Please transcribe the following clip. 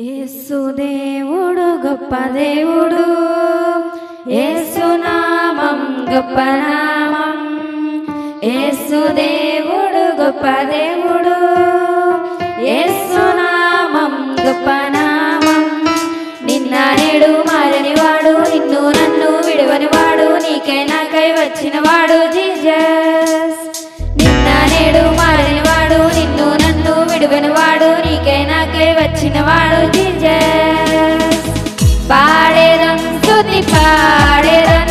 యేసు దేవుడు గొప్ప దేవుడు. యేసు నామం గొప్ప నామం. యేసు దేవుడు గొప్ప దేవుడు. యేసు నామం గొప్ప నామం. నిన్న నేడు మారని వాడు నిన్ను నన్ను విడవని వాడు నీకై నాకై వచ్చిన వాడు జీ నాకై వచ్చిన వాడు జీజస్ పాడేదం స్తుతి పాడేదం